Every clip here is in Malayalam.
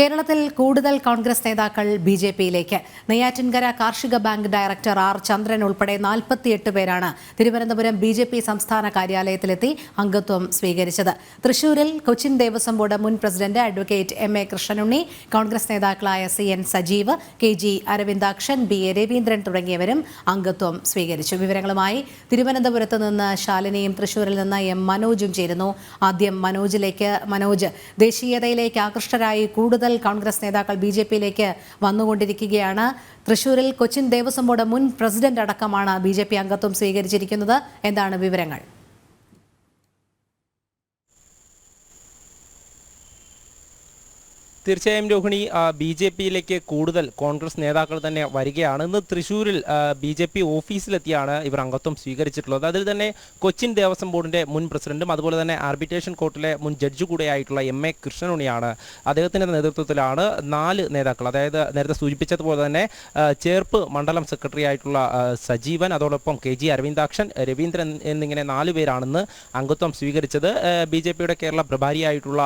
കേരളത്തിൽ കൂടുതൽ കോൺഗ്രസ് നേതാക്കൾ ബി ജെ പിയിലേക്ക്. നെയ്യാറ്റിൻകര കാർഷിക ബാങ്ക് ഡയറക്ടർ ആർ ചന്ദ്രൻ ഉൾപ്പെടെ നാൽപ്പത്തിയെട്ട് പേരാണ് തിരുവനന്തപുരം ബി ജെ പി സംസ്ഥാന കാര്യാലയത്തിലെത്തി അംഗത്വം സ്വീകരിച്ചത്. തൃശൂരിൽ കൊച്ചിൻ ദേവസ്വം ബോർഡ് മുൻ president advocate M A Krishnanunni Congress നേതാക്കളായ C N Sajeev K G Aravindakshan B A Raveendran തുടങ്ങിയവരും അംഗത്വം സ്വീകരിച്ചു. വിവരങ്ങളുമായി തിരുവനന്തപുരത്ത് നിന്ന് ശാലിനിയും തൃശൂരിൽ നിന്ന് എം മനോജും ചേരുന്നു. ആദ്യം മനോജിലേക്ക് മനോജ് ദേശീയതയിലേക്ക് ആകൃഷ്ടരായി കൂടുതൽ കോൺഗ്രസ് നേതാക്കൾ ബി ജെ പിയിലേക്ക് വന്നുകൊണ്ടിരിക്കുകയാണ്. തൃശൂരിൽ കൊച്ചിൻ ദേവസ്വം ബോർഡ് മുൻ പ്രസിഡന്റ് അടക്കമാണ് ബി ജെ പി അംഗത്വം സ്വീകരിച്ചിരിക്കുന്നത്. എന്താണ് വിവരങ്ങൾ? തീർച്ചയായും രോഹിണി ബി ജെ പിയിലേക്ക് കൂടുതൽ കോൺഗ്രസ് നേതാക്കൾ തന്നെ വരികയാണ്. ഇന്ന് തൃശ്ശൂരിൽ ബി ജെ പി ഓഫീസിലെത്തിയാണ് ഇവർ അംഗത്വം സ്വീകരിച്ചിട്ടുള്ളത്. അതിൽ തന്നെ കൊച്ചിൻ ദേവസ്വം ബോർഡിന്റെ മുൻ പ്രസിഡന്റും അതുപോലെ തന്നെ ആർബിറ്റേഷൻ കോർട്ടിലെ മുൻ ജഡ്ജി കൂടെയായിട്ടുള്ള എം എ കൃഷ്ണനുണിയാണ് അദ്ദേഹത്തിന്റെ നേതൃത്വത്തിലാണ് നാല് നേതാക്കൾ. അതായത് നേരത്തെ സൂചിപ്പിച്ചതുപോലെ തന്നെ ചേർപ്പ് മണ്ഡലം സെക്രട്ടറി ആയിട്ടുള്ള സജീവൻ അതോടൊപ്പം കെ ജി അരവിന്ദാക്ഷൻ രവീന്ദ്രൻ എന്നിങ്ങനെ നാല് പേരാണെന്ന് അംഗത്വം സ്വീകരിച്ചത്. ബി ജെ പിയുടെ കേരള പ്രഭാരിയായിട്ടുള്ള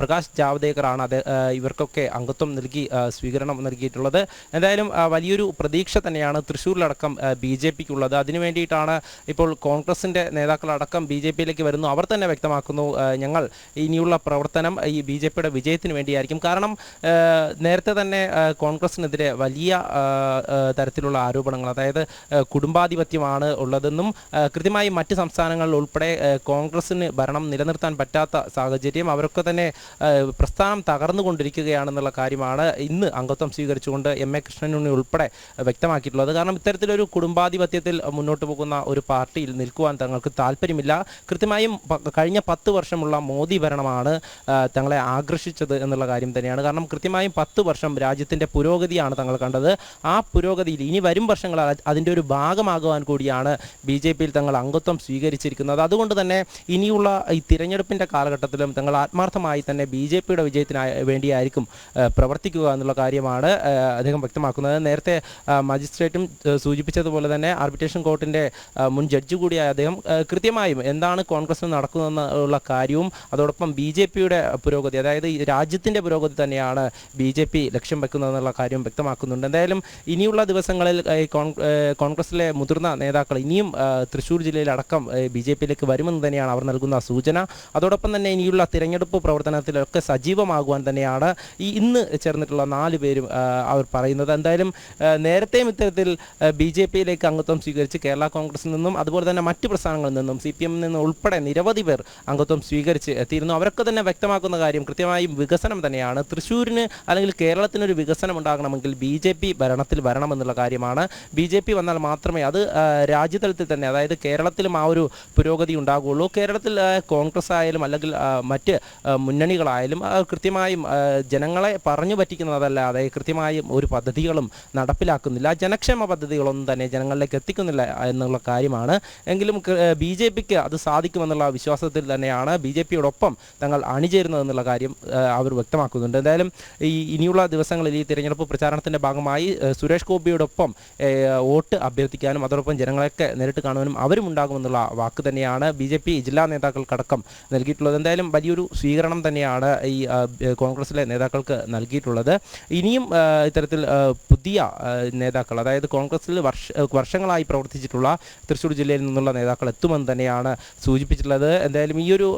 പ്രകാശ് ജാവ്ദേക്കറാണ് ആ, ഇവർക്കൊക്കെ അംഗത്വം നൽകി സ്വീകരണം നൽകിയിട്ടുള്ളത്. എന്തായാലും വലിയൊരു പ്രതീക്ഷ തന്നെയാണ് തൃശ്ശൂരിലടക്കം ബി ജെ പിക്കുള്ളത്. അതിനു വേണ്ടിയിട്ടാണ് ഇപ്പോൾ കോൺഗ്രസിന്റെ നേതാക്കളടക്കം ബി ജെ പിയിലേക്ക് വരുന്നു. അവർ തന്നെ വ്യക്തമാക്കുന്നു ഞങ്ങൾ ഇനിയുള്ള പ്രവർത്തനം ഈ ബി ജെ പിയുടെ വിജയത്തിന് വേണ്ടിയായിരിക്കും. കാരണം നേരത്തെ തന്നെ കോൺഗ്രസിനെതിരെ വലിയ തരത്തിലുള്ള ആരോപണങ്ങൾ അതായത് കുടുംബാധിപത്യമാണ് ഉള്ളതെന്നും കൃത്യമായി മറ്റ് സംസ്ഥാനങ്ങളിൽ ഉൾപ്പെടെ കോൺഗ്രസിന് ഭരണം നിലനിർത്താൻ പറ്റാത്ത സാഹചര്യം അവരൊക്കെ തന്നെ പ്രസ്ഥാനം പ്രസ്ഥാനം തകർന്നുകൊണ്ടിരിക്കുകയാണെന്നുള്ള കാര്യമാണ് ഇന്ന് അംഗത്വം സ്വീകരിച്ചുകൊണ്ട് എം എ കൃഷ്ണനുണ്ണി ഉൾപ്പെടെ വ്യക്തമാക്കിയിട്ടുള്ളത്. കാരണം ഇത്തരത്തിലൊരു കുടുംബാധിപത്യത്തിൽ മുന്നോട്ട് പോകുന്ന ഒരു പാർട്ടിയിൽ നിൽക്കുവാൻ തങ്ങൾക്ക് താല്പര്യമില്ല. കൃത്യമായും കഴിഞ്ഞ പത്ത് വർഷമുള്ള മോദി ഭരണമാണ് തങ്ങളെ ആകർഷിച്ചത് എന്നുള്ള കാര്യം തന്നെയാണ്. കാരണം കൃത്യമായും പത്ത് വർഷം രാജ്യത്തിന്റെ പുരോഗതിയാണ് തങ്ങൾ കണ്ടത്. ആ പുരോഗതിയിൽ ഇനി വരും വർഷങ്ങൾ അതിന്റെ ഒരു ഭാഗമാകുവാൻ കൂടിയാണ് ബി ജെ പിയിൽ തങ്ങൾ അംഗത്വം സ്വീകരിച്ചിരിക്കുന്നത്. അതുകൊണ്ട് തന്നെ ഇനിയുള്ള ഈ തിരഞ്ഞെടുപ്പിന്റെ കാലഘട്ടത്തിലും തങ്ങൾ ആത്മാർത്ഥമായി തന്നെ ബി ജെ പിയുടെ വിജയത്തിനായി വേണ്ടിയായിരിക്കും പ്രവർത്തിക്കുക എന്നുള്ള കാര്യമാണ് അദ്ദേഹം വ്യക്തമാക്കുന്നത്. നേരത്തെ മജിസ്ട്രേറ്റും സൂചിപ്പിച്ചതുപോലെ തന്നെ ആർബിട്രേഷൻ കോർട്ടിന്റെ മുൻ ജഡ്ജി കൂടിയായ അദ്ദേഹം കൃത്യമായും എന്താണ് കോൺഗ്രസ് നടക്കുന്നതെന്ന് ഉള്ള കാര്യവും അതോടൊപ്പം ബി ജെ പിയുടെ പുരോഗതി അതായത് രാജ്യത്തിന്റെ പുരോഗതി തന്നെയാണ് ബി ജെ പി ലക്ഷ്യം വെക്കുന്നതെന്നുള്ള കാര്യം വ്യക്തമാക്കുന്നുണ്ട്. എന്തായാലും ഇനിയുള്ള ദിവസങ്ങളിൽ കോൺഗ്രസിലെ മുതിർന്ന നേതാക്കൾ ഇനിയും തൃശ്ശൂർ ജില്ലയിലടക്കം ബി ജെ പിയിലേക്ക് വരുമെന്ന് തന്നെയാണ് അവർ നൽകുന്ന സൂചന. അതോടൊപ്പം തന്നെ ഇനിയുള്ള തിരഞ്ഞെടുപ്പ് പ്രവർത്തനത്തിലൊക്കെ സജീവമാകുവാൻ തന്നെയാണ്. ഈ ഇന്ന് ചേർന്നിട്ടുള്ള നാല് പേരും അവർ പറയുന്നത്. എന്തായാലും നേരത്തെയും ഇത്തരത്തിൽ ബി ജെ പിയിലേക്ക് അംഗത്വം സ്വീകരിച്ച് കേരള കോൺഗ്രസിൽ നിന്നും അതുപോലെ തന്നെ മറ്റ് പ്രസ്ഥാനങ്ങളിൽ നിന്നും സി പി എമ്മിൽ നിന്നും ഉൾപ്പെടെ നിരവധി പേർ അംഗത്വം സ്വീകരിച്ച് എത്തിയിരുന്നു. അവരൊക്കെ തന്നെ വ്യക്തമാക്കുന്ന കാര്യം കൃത്യമായും വികസനം തന്നെയാണ്. തൃശ്ശൂരിന് അല്ലെങ്കിൽ കേരളത്തിനൊരു വികസനം ഉണ്ടാകണമെങ്കിൽ ബി ജെ പി ഭരണത്തിൽ വരണമെന്നുള്ള കാര്യമാണ്. ബി ജെ പി വന്നാൽ മാത്രമേ അത് രാജ്യതലത്തിൽ തന്നെ അതായത് കേരളത്തിലും ആ ഒരു പുരോഗതി ഉണ്ടാകുകയുള്ളൂ കേരളത്തിൽ കോൺഗ്രസ് ആയാലും അല്ലെങ്കിൽ മറ്റ് മുന്നണികളായാലും കൃത്യമായും ജനങ്ങളെ പറഞ്ഞു പറ്റിക്കുന്നതല്ലാതെ കൃത്യമായും ഒരു പദ്ധതികളും നടപ്പിലാക്കുന്നില്ല. ജനക്ഷേമ പദ്ധതികളൊന്നും തന്നെ ജനങ്ങളിലേക്ക് എത്തിക്കുന്നില്ല എന്നുള്ള കാര്യമാണ്. എങ്കിലും ബി ജെ പിക്ക് അത് സാധിക്കുമെന്നുള്ള വിശ്വാസത്തിൽ തന്നെയാണ് ബി ജെ പിയോടൊപ്പം തങ്ങൾ അണിചേരുന്നതെന്നുള്ള കാര്യം അവർ വ്യക്തമാക്കുന്നുണ്ട്. എന്തായാലും ഈ ഇനിയുള്ള ദിവസങ്ങളിൽ ഈ തിരഞ്ഞെടുപ്പ് പ്രചാരണത്തിന്റെ ഭാഗമായി സുരേഷ് ഗോപിയോടൊപ്പം വോട്ട് അഭ്യർത്ഥിക്കാനും അതോടൊപ്പം ജനങ്ങളെയൊക്കെ നേരിട്ട് കാണുവാനും അവരും ഉണ്ടാകുമെന്നുള്ള വാക്ക് തന്നെയാണ് ബി ജെ പി ജില്ലാ നേതാക്കൾക്കടക്കം നൽകിയിട്ടുള്ളത്. എന്തായാലും വലിയൊരു സ്വീകരണം തന്നെയാണ് ഈ കോൺഗ്രസിലെ നേതാക്കൾക്ക് നൽകിയിട്ടുള്ളത്. ഇനിയും ഇത്തരത്തിൽ പുതിയ നേതാക്കൾ അതായത് കോൺഗ്രസിൽ വർഷ വർഷങ്ങളായി പ്രവർത്തിച്ചിട്ടുള്ള തൃശ്ശൂർ ജില്ലയിൽ നിന്നുള്ള നേതാക്കൾ എത്തുമെന്ന് തന്നെയാണ് സൂചിപ്പിച്ചിട്ടുള്ളത്. എന്തായാലും ഈ ഒരു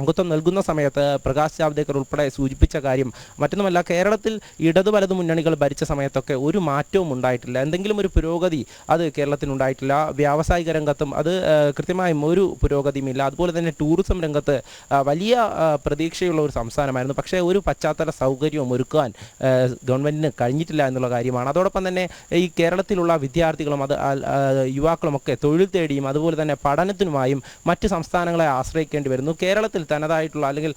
അംഗത്വം നൽകുന്ന സമയത്ത് പ്രകാശ് ജാവ്ദേക്കർ ഉൾപ്പെടെ സൂചിപ്പിച്ച കാര്യം മറ്റൊന്നുമല്ല കേരളത്തിൽ ഇടതു വലതു മുന്നണികൾ ഭരിച്ച സമയത്തൊക്കെ ഒരു മാറ്റവും ഉണ്ടായിട്ടില്ല. എന്തെങ്കിലും ഒരു പുരോഗതി അത് കേരളത്തിനുണ്ടായിട്ടില്ല വ്യാവസായിക രംഗത്തും അത് കൃത്യമായും ഒരു പുരോഗതിയുമില്ല. അതുപോലെ തന്നെ ടൂറിസം രംഗത്ത് വലിയ പ്രതീക്ഷയുള്ള ഒരു സംസ്ഥാനമായിരുന്നു. പക്ഷേ ഒരു പശ്ചാത്തല സൗകര്യവും ഒരുക്കാൻ ഗവൺമെന്റിന് കഴിഞ്ഞിട്ടില്ല എന്നുള്ള കാര്യമാണ്. അതോടൊപ്പം തന്നെ ഈ കേരളത്തിലുള്ള വിദ്യാർത്ഥികളും അത് യുവാക്കളുമൊക്കെ തൊഴിൽ തേടിയും അതുപോലെ തന്നെ പഠനത്തിനുമായും മറ്റ് സംസ്ഥാനങ്ങളെ ആശ്രയിക്കേണ്ടി വരുന്നു. കേരളത്തിൽ തനതായിട്ടുള്ള അല്ലെങ്കിൽ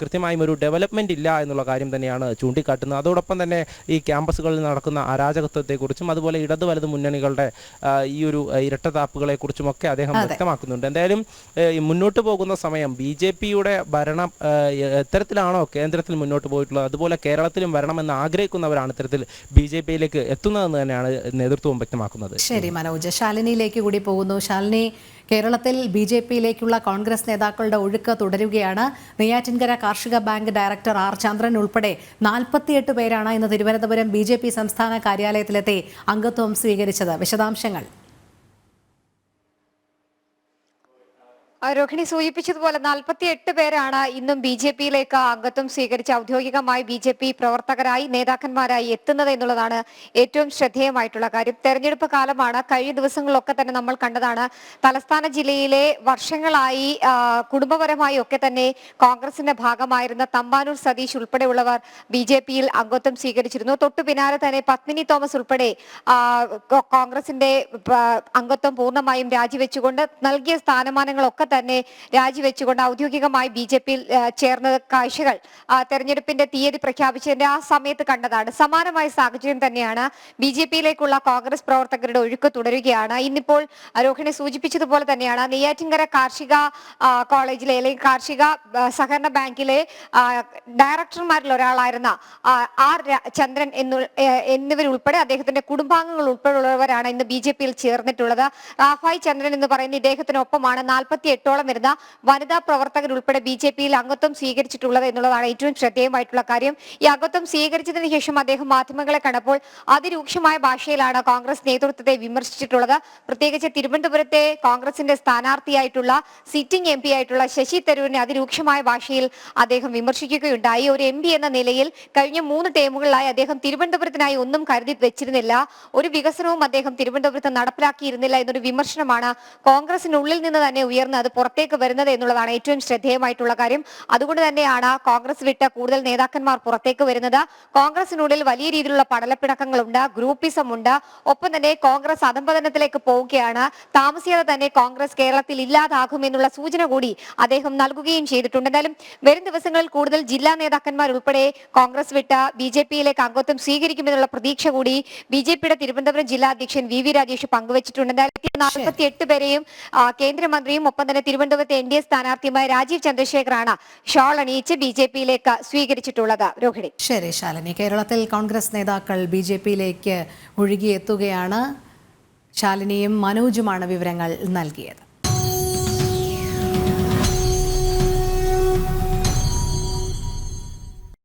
കൃത്യമായും ഒരു ഡെവലപ്മെന്റ് ഇല്ല എന്നുള്ള കാര്യം തന്നെയാണ് ചൂണ്ടിക്കാട്ടുന്നത്. അതോടൊപ്പം തന്നെ ഈ ക്യാമ്പസുകളിൽ നടക്കുന്ന അരാജകത്വത്തെക്കുറിച്ചും അതുപോലെ ഇടത് വലത് മുന്നണികളുടെ ഈ ഒരു ആ, ഇരട്ടത്താപ്പുകളെ കുറിച്ചുമൊക്കെ അദ്ദേഹം വ്യക്തമാക്കുന്നുണ്ട്. എന്തായാലും മുന്നോട്ട് പോകുന്ന സമയം ബി ജെ പിയുടെ ഭരണം എത്തരത്തിലാണോ എത്തരത്തിലാണോ കേന്ദ്രത്തിൽ മുന്നോട്ട് പോയിട്ടുള്ളത് അതുപോലെ കേരളത്തിലും വരണമെന്ന് ആഗ്രഹിക്കുന്നവരാണ് ഇത്തരത്തിൽ ബി ജെ പിയിലേക്ക് എത്തുന്നതെന്ന് തന്നെയാണ് നേതൃത്വം വ്യക്തമാക്കുന്നത്. ശരി മനോജ്. ശാലിനിയിലേക്ക് കൂടി പോകുന്നു. ശാലിനി കേരളത്തിൽ ബി ജെ പിയിലേക്കുള്ള കോൺഗ്രസ് നേതാക്കളുടെ ഒഴുക്ക് തുടരുകയാണ്. നെയ്യാറ്റിൻകര കാർഷിക ബാങ്ക് ഡയറക്ടർ ആർ ചന്ദ്രൻ ഉൾപ്പെടെ നാൽപ്പത്തിയെട്ട് പേരാണ് ഇന്ന് തിരുവനന്തപുരം ബി സംസ്ഥാന കാര്യാലയത്തിലെത്തി അംഗത്വം സ്വീകരിച്ചത്. വിശദാംശങ്ങൾ. രോഹിണി സൂചിപ്പിച്ചതുപോലെ നാൽപ്പത്തി എട്ട് പേരാണ് ഇന്നും ബി ജെ പിയിലേക്ക് അംഗത്വം സ്വീകരിച്ച് ഔദ്യോഗികമായി ബി ജെ പി പ്രവർത്തകരായി നേതാക്കന്മാരായി എത്തുന്നത് എന്നുള്ളതാണ് ഏറ്റവും ശ്രദ്ധേയമായിട്ടുള്ള കാര്യം. തെരഞ്ഞെടുപ്പ് കാലമാണ്. കഴിഞ്ഞ ദിവസങ്ങളിലൊക്കെ തന്നെ നമ്മൾ കണ്ടതാണ് തലസ്ഥാന ജില്ലയിലെ വർഷങ്ങളായി കുടുംബപരമായി ഒക്കെ തന്നെ കോൺഗ്രസിന്റെ ഭാഗമായിരുന്ന തമ്പാനൂർ സതീഷ് ഉൾപ്പെടെയുള്ളവർ ബി ജെ പിയിൽ അംഗത്വം സ്വീകരിച്ചിരുന്നു. തൊട്ടു പിന്നാലെ തന്നെ പത്മിനി തോമസ് ഉൾപ്പെടെ കോൺഗ്രസിന്റെ അംഗത്വം പൂർണമായും രാജിവെച്ചുകൊണ്ട് നൽകിയ സ്ഥാനമാനങ്ങളൊക്കെ തന്നെ രാജിവെച്ചുകൊണ്ട് ഔദ്യോഗികമായി ബി ജെ പിയിൽ ചേർന്ന കാഴ്ചകൾ തെരഞ്ഞെടുപ്പിന്റെ തീയതി പ്രഖ്യാപിച്ചതിന്റെ ആ സമയത്ത് കണ്ടതാണ്. സമാനമായ സാഹചര്യം തന്നെയാണ് ബി ജെ പിയിലേക്കുള്ള കോൺഗ്രസ് പ്രവർത്തകരുടെ ഒഴുക്ക് തുടരുകയാണ്. ഇന്നിപ്പോൾ രോഹിണി സൂചിപ്പിച്ചതുപോലെ തന്നെയാണ് നെയ്യാറ്റിൻകര കാർഷിക കോളേജിലെ അല്ലെങ്കിൽ കാർഷിക സഹകരണ ബാങ്കിലെ ഡയറക്ടർമാരിൽ ഒരാളായിരുന്ന ആർ ചന്ദ്രൻ എന്നിവരുൾപ്പെടെ അദ്ദേഹത്തിന്റെ കുടുംബാംഗങ്ങൾ ഉൾപ്പെടെയുള്ളവരാണ് ഇന്ന് ബി ജെ പിയിൽ ചേർന്നിട്ടുള്ളത്. റാഫായ് ചന്ദ്രൻ എന്ന് പറയുന്ന ഇദ്ദേഹത്തിനൊപ്പമാണ് നാൽപ്പത്തി എട്ടോളം വരുന്ന വനിതാ പ്രവർത്തകർ ഉൾപ്പെടെ ബി ജെ പിയിൽ അംഗത്വം സ്വീകരിച്ചിട്ടുള്ളത് എന്നുള്ളതാണ് ഏറ്റവും ശ്രദ്ധേയമായിട്ടുള്ള കാര്യം. ഈ അംഗത്വം സ്വീകരിച്ചതിന് ശേഷം അദ്ദേഹം മാധ്യമങ്ങളെ കണ്ടപ്പോൾ അതിരൂക്ഷമായ ഭാഷയിലാണ് കോൺഗ്രസ് നേതൃത്വത്തെ വിമർശിച്ചിട്ടുള്ളത്. പ്രത്യേകിച്ച് തിരുവനന്തപുരത്തെ കോൺഗ്രസിന്റെ സ്ഥാനാർത്ഥിയായിട്ടുള്ള സിറ്റിംഗ് എം ആയിട്ടുള്ള ശശി തരൂരിനെ അതിരൂക്ഷമായ ഭാഷയിൽ അദ്ദേഹം വിമർശിക്കുകയുണ്ടായി. ഒരു എം എന്ന നിലയിൽ കഴിഞ്ഞ മൂന്ന് ടേമുകളിലായി അദ്ദേഹം തിരുവനന്തപുരത്തിനായി ഒന്നും കരുതി വെച്ചിരുന്നില്ല. ഒരു വികസനവും അദ്ദേഹം തിരുവനന്തപുരത്ത് നടപ്പിലാക്കിയിരുന്നില്ല എന്നൊരു വിമർശനമാണ് കോൺഗ്രസിനുള്ളിൽ നിന്ന് തന്നെ ഉയർന്ന് അത് പുറത്തേക്ക് വരുന്നത് എന്നുള്ളതാണ് ഏറ്റവും ശ്രദ്ധേയമായിട്ടുള്ള കാര്യം. അതുകൊണ്ട് തന്നെയാണ് കോൺഗ്രസ് വിട്ട കൂടുതൽ നേതാക്കന്മാർ പുറത്തേക്ക് വരുന്നത്. കോൺഗ്രസിനുള്ളിൽ വലിയ രീതിയിലുള്ള പടലപ്പിണക്കങ്ങളുണ്ട് ഗ്രൂപ്പിസം ഉണ്ട് ഒപ്പം തന്നെ കോൺഗ്രസ് അധംപതനത്തിലേക്ക് പോവുകയാണ്. താമസിയാതെ തന്നെ കോൺഗ്രസ് കേരളത്തിൽ ഇല്ലാതാകും എന്നുള്ള സൂചന കൂടി അദ്ദേഹം നൽകുകയും ചെയ്തിട്ടുണ്ട്. എന്തായാലും വരും ദിവസങ്ങളിൽ കൂടുതൽ ജില്ലാ നേതാക്കന്മാർ ഉൾപ്പെടെ കോൺഗ്രസ് വിട്ട ബി ജെ പിയിലേക്ക് അംഗത്വം സ്വീകരിക്കുമെന്നുള്ള പ്രതീക്ഷ കൂടി ബി ജെ പിയുടെ തിരുവനന്തപുരം ജില്ലാ അധ്യക്ഷൻ വി വി രാജേഷ് പങ്കുവച്ചിട്ടുണ്ട്. എന്തായാലും നാൽപ്പത്തി എട്ട് പേരെയും കേന്ദ്രമന്ത്രിയും ഒപ്പം തന്നെ തിരുവനന്തപുരത്തെ എൻ ഡി എ സ്ഥാനാർത്ഥിയുമായ രാജീവ് ചന്ദ്രശേഖറാണ് ഷോൾ അണിയിച്ച് ബി ജെ പിയിലേക്ക് സ്വീകരിച്ചിട്ടുള്ളത്. രോഹിണി. ശരി ശാലിനി. കേരളത്തിൽ കോൺഗ്രസ് നേതാക്കൾ ബി ജെ പിയിലേക്ക് ഒഴുകിയെത്തുകയാണ് ശാലിനിയും മനോജുമാണ് വിവരങ്ങൾ നൽകിയത്.